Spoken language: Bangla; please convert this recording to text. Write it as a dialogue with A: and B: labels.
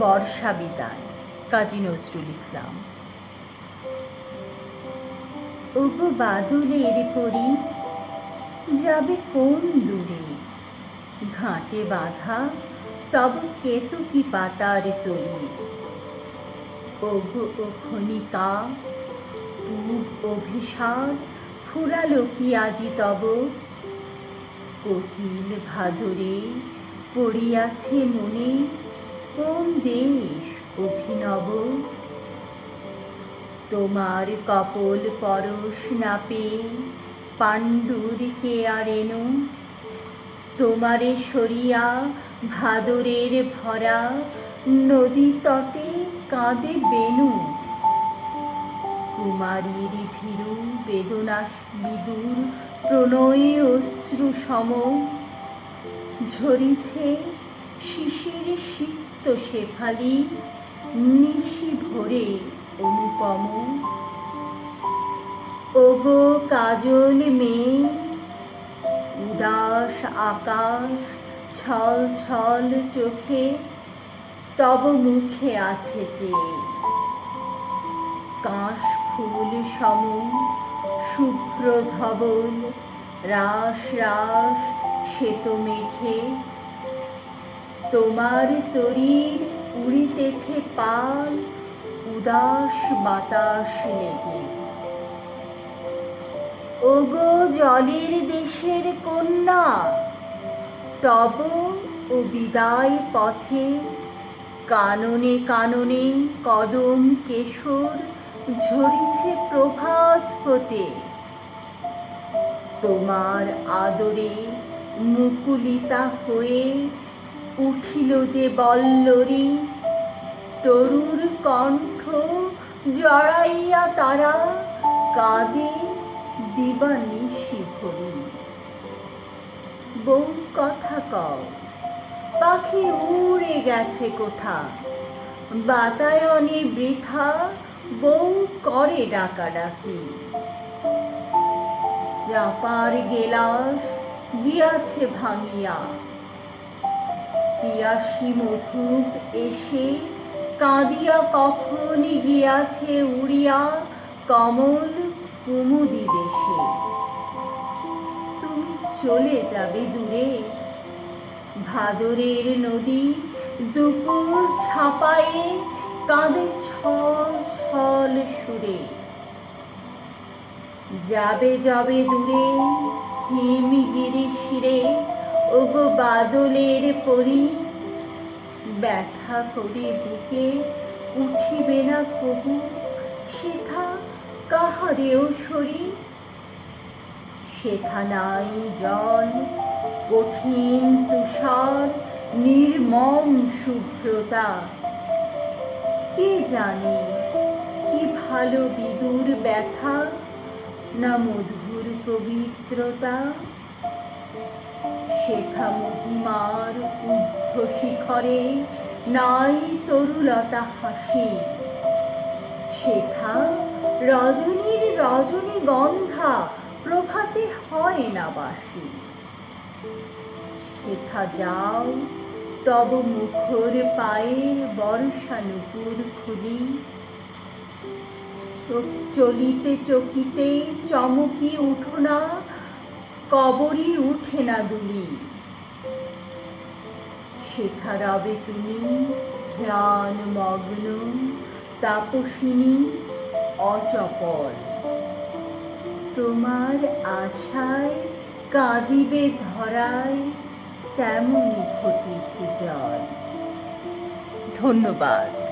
A: বর্ষা বিদায়, কাজী নজরুল ইসলাম। ওগো বাদলের পরি যাবে কোন দূরে? ঘাটে বাঁধা, তব কেতকি পাতার তরি? ওগো ও খনিকা, পূব অভিসার ফুরালো কি আজি তব? কহিল ভাদরে পড়িয়াছে মনে কোন দেশ অভিনব। তোমার কপল পরশ না পেয়ে পাণ্ডুর কে আর এনো তোমারে সরিয়া ভাদরের ভরা নদী তটে কাঁদে বেনু কুমারীর ভীরু বেদনা বিদুর প্রণয়ে অশ্রু সম ঝরিছে শিশির সিক্ত শেফালি নিশি ভরে অনুপম। ওগো কাজল মেয়ে, উদাস আকাশ ছল ছল চোখে, তব মুখে আছে যে কাশ ফুল সম শুভ্র ধবল রাস রাস শ্বেত মেঘে। তোমার তরীর উড়িতেছে পাল, উদাস বাতাস লেগে ওগো জলের দেশের কন্যা, তব ও বিদায় পথে কাননে কাননে কদম কেশর ঝরিছে প্রভাত হতে। তোমার আদরে মুকুলিতা হয়ে উঠিল যে বল্লরী। তরুর কণ্ঠ জড়াইয়া তারা কাঁদে দিবানিশি ভরি বউ কথা কও, পাখি উড়ে গেছে কোথা বাতায়নে বৃথা বউ করে ডাকাডাকি। চাপার গেলাস গিয়াছে ভাঙিয়া। পিয়াসী মধুপ এসে কাঁদিয়া কখন গিয়াছে উড়িয়া কমল কুমুদি দেশে। তুমি চলে যাবে দূরে। ভাদরের নদী দুপুর ছাপায়ে কাঁদে ছল ছল সুরে। যাবে যাবে দূরে, হিমগিরি শিরে ওগো বাদলের পরি, ব্যথা করে বুকে উঠিবে না কবু? সেথা কাহারেও সরি? সেথা নাই জল, কঠিন তুষার, নির্মম শুভ্রতা। কে জানে কি ভালো বিদুর ব্যথা, না মধুর পবিত্রতা? শেখা মহিমার ঊর্ধ্ব শিখরে, নাই তরুলতা হাসি। শেখা, রজনীর রজনী গন্ধা, প্রভাতে হয় না বাসি। শেখা যাও, তব মুখর পায়ে বর্ষা নুপুর খুলি। চলিতে চকিতে চমকি উঠো না কবরই উঠে না দুলি। শেখা রবে তুমি ধ্যান মগ্ন তাপসিনী, অচপল। তোমার আশায় কাঁদিবে ধরায়, তেমনই ঘটিত জল ধন্যবাদ।